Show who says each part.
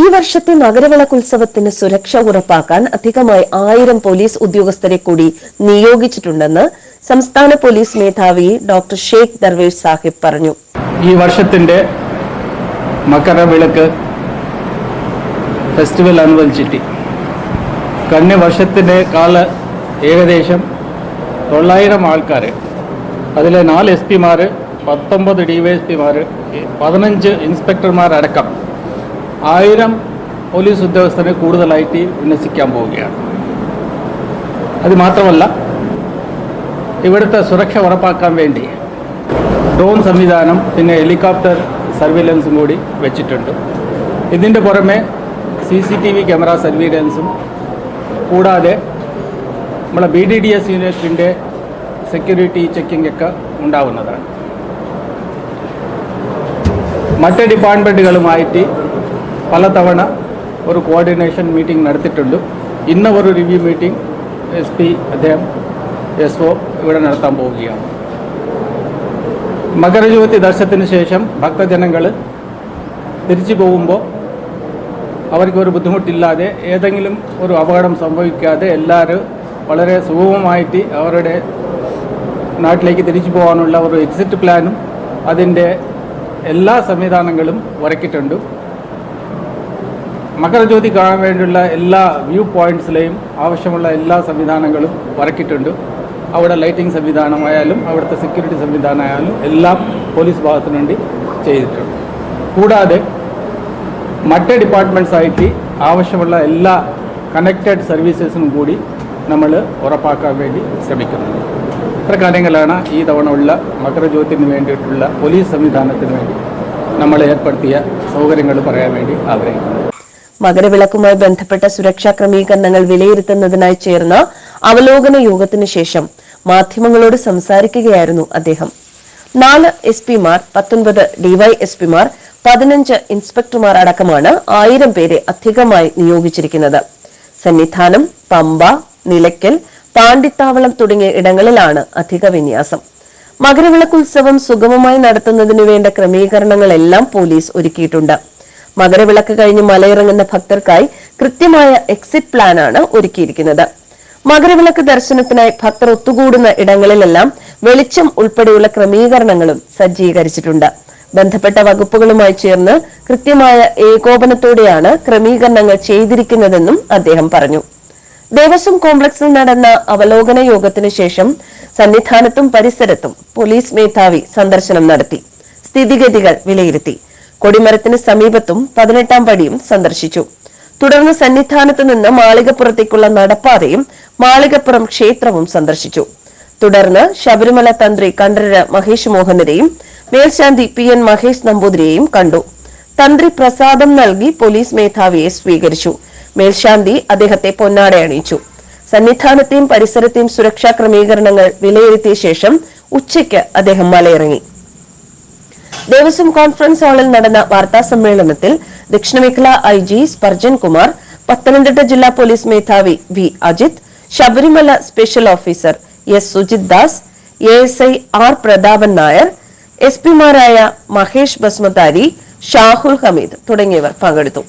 Speaker 1: ഈ വർഷത്തെ നഗരവിളക്കുത്സവത്തിന് സുരക്ഷ ഉറപ്പാക്കാൻ അധികമായി ആയിരം പോലീസ് ഉദ്യോഗസ്ഥരെ കൂടി നിയോഗിച്ചിട്ടുണ്ടെന്ന് സംസ്ഥാന പോലീസ് മേധാവി ഡോക്ടർ ഷെയ്ഖ് ദർവേഷ് സാഹിബ് പറഞ്ഞു
Speaker 2: ഈ വർഷത്തിന്റെ മകരവിളക്ക് ഫെസ്റ്റിവൽ അനുവദിച്ചിട്ട് കഴിഞ്ഞ വർഷത്തിന്റെ കാല ഏകദേശം
Speaker 3: തൊള്ളായിരം ആൾക്കാർ അതിലെ നാല് എസ് പിമാർ പത്തൊമ്പത് ഡി വൈ എസ് പതിനഞ്ച് ഇൻസ്പെക്ടർമാരടക്കം
Speaker 4: ആയിരം പോലീസ് ഉദ്യോഗസ്ഥരെ കൂടുതലായിട്ട് വിന്യസിക്കാൻ പോവുകയാണ് അത് മാത്രമല്ല ഇവിടുത്തെ സുരക്ഷ ഉറപ്പാക്കാൻ വേണ്ടി ഡ്രോൺ സംവിധാനം പിന്നെ ഹെലികോപ്റ്റർ സർവീലൻസും കൂടി വെച്ചിട്ടുണ്ട് ഇതിൻ്റെ പുറമെ C C T V camera സർവീലൻസും കൂടാതെ നമ്മളെ ബി ഡി ഡി എസ് യൂണിറ്റിൻ്റെ സെക്യൂരിറ്റി ചെക്കിംഗ് ഒക്കെ ഉണ്ടാവുന്നതാണ് മറ്റ് ഡിപ്പാർട്ട്മെൻറ്റുകളുമായിട്ട് പലതവണ ഒരു കോർഡിനേഷൻ മീറ്റിംഗ് നടത്തിയിട്ടുണ്ട് ഇന്ന ഒരു റിവ്യൂ മീറ്റിംഗ് എസ് പി അദ്ദേഹം എസ് ഒ ഇവിടെ നടത്താൻ പോവുകയാണ് മകരജ്യോതി ദർശനത്തിന് ശേഷം ഭക്തജനങ്ങൾ തിരിച്ചു പോകുമ്പോൾ അവർക്കൊരു ഒരു ബുദ്ധിമുട്ടില്ലാതെ ഏതെങ്കിലും ഒരു അപകടം സംഭവിക്കാതെ എല്ലാവരും വളരെ സുഗമമായിട്ട് അവരുടെ നാട്ടിലേക്ക് തിരിച്ചു പോകാനുള്ള ഒരു എക്സിറ്റ് പ്ലാനും അതിൻ്റെ എല്ലാ സംവിധാനങ്ങളും ഉറക്കിയിട്ടുണ്ട് മകരജ്യോതി കാണാൻ വേണ്ടിയുള്ള എല്ലാ വ്യൂ പോയിന്റ്സിലെയും ആവശ്യമുള്ള എല്ലാ സംവിധാനങ്ങളും ഇറക്കിയിട്ടുണ്ട് അവിടെ ലൈറ്റിംഗ് സംവിധാനമായാലും അവിടുത്തെ സെക്യൂരിറ്റി സംവിധാനമായാലും എല്ലാം പോലീസ് ഭാഗത്തു വേണ്ടി ചെയ്തിട്ടുണ്ട് കൂടാതെ മറ്റ് ഡിപ്പാർട്ട്മെൻറ്റ്സായിട്ട് ആവശ്യമുള്ള എല്ലാ കണക്റ്റഡ് സർവീസസും കൂടി നമ്മൾ ഉറപ്പാക്കാൻ വേണ്ടി ശ്രമിക്കുന്നു ഇത്ര കാര്യങ്ങളാണ് ഈ തവണ ഉള്ള മകരജ്യോതിന് വേണ്ടിയിട്ടുള്ള പോലീസ് സംവിധാനത്തിന് വേണ്ടി നമ്മൾ ഏർപ്പെടുത്തിയ സൗകര്യങ്ങൾ പറയാൻ വേണ്ടി
Speaker 5: ആഗ്രഹിക്കുന്നത് മകരവിളക്കുമായി ബന്ധപ്പെട്ട സുരക്ഷാ ക്രമീകരണങ്ങൾ വിലയിരുത്തുന്നതിനായി ചേർന്ന അവലോകന യോഗത്തിനു ശേഷം മാധ്യമങ്ങളോട് സംസാരിക്കുകയായിരുന്നു അദ്ദേഹം നാല് എസ് പിമാർ പത്തൊൻപത് ഡിവൈ എസ് പിമാർ പതിനഞ്ച് ഇൻസ്പെക്ടർമാർ അടക്കമാണ് ആയിരം പേരെ അധികമായി നിയോഗിച്ചിരിക്കുന്നത് സന്നിധാനം പമ്പ നിലയ്ക്കൽ പാണ്ടിത്താവളം തുടങ്ങിയ ഇടങ്ങളിലാണ് അധിക വിന്യാസം മകരവിളക്കുത്സവം സുഗമമായി നടത്തുന്നതിനു വേണ്ട ക്രമീകരണങ്ങളെല്ലാം പോലീസ് ഒരുക്കിയിട്ടുണ്ട് മകരവിളക്ക് കഴിഞ്ഞ് മലയിറങ്ങുന്ന ഭക്തർക്കായി കൃത്യമായ എക്സിറ്റ് പ്ലാൻ ആണ് ഒരുക്കിയിരിക്കുന്നത് മകരവിളക്ക് ദർശനത്തിനായി ഭക്തർ ഒത്തുകൂടുന്ന ഇടങ്ങളിലെല്ലാം വെളിച്ചം ഉൾപ്പെടെയുള്ള ക്രമീകരണങ്ങളും സജ്ജീകരിച്ചിട്ടുണ്ട് ബന്ധപ്പെട്ട വകുപ്പുകളുമായി ചേർന്ന് കൃത്യമായ ഏകോപനത്തോടെയാണ് ക്രമീകരണങ്ങൾ ചെയ്തിരിക്കുന്നതെന്നും അദ്ദേഹം പറഞ്ഞു ദേവസ്വം കോംപ്ലക്സിൽ നടന്ന അവലോകന യോഗത്തിനു ശേഷം സന്നിധാനത്തും പരിസരത്തും പോലീസ് മേധാവി സന്ദർശനം നടത്തി സ്ഥിതിഗതികൾ വിലയിരുത്തി കൊടിമരത്തിന് സമീപത്തും പതിനെട്ടാം പടിയും സന്ദർശിച്ചു തുടർന്ന് സന്നിധാനത്ത് നിന്ന് മാളികപ്പുറത്തേക്കുള്ള നടപ്പാതയും മാളികപ്പുറം ക്ഷേത്രവും സന്ദർശിച്ചു തുടർന്ന് ശബരിമല തന്ത്രി കണ്ഠരര് മഹേഷ് മോഹനരെയും മേൽശാന്തി പി എൻ മഹേഷ് നമ്പൂതിരിയെയും കണ്ടു തന്ത്രി പ്രസാദം നൽകി പോലീസ് മേധാവിയെ സ്വീകരിച്ചു മേൽശാന്തി അദ്ദേഹത്തെ പൊന്നാട അണിയിച്ചു സന്നിധാനത്തെയും പരിസരത്തെയും സുരക്ഷാ ക്രമീകരണങ്ങൾ വിലയിരുത്തിയ ശേഷം ഉച്ചയ്ക്ക് അദ്ദേഹം മലയിറങ്ങി ദേവസ്വം കോൺഫറൻസ് ഹാളിൽ നടന്ന വാർത്താ സമ്മേളനത്തിൽ ദക്ഷിണമേഖല I G Spurgeon Kumar Pathanamthitta ജില്ലാ പോലീസ് മേധാവി V Ajith Sabarimala special officer S Sujith Das A S I R Prathapan Nair S പിമാരായ മഹേഷ് ബസ്മതാരി ഷാഹുൽ ഹമീദ് തുടങ്ങിയവർ പങ്കെടുത്തു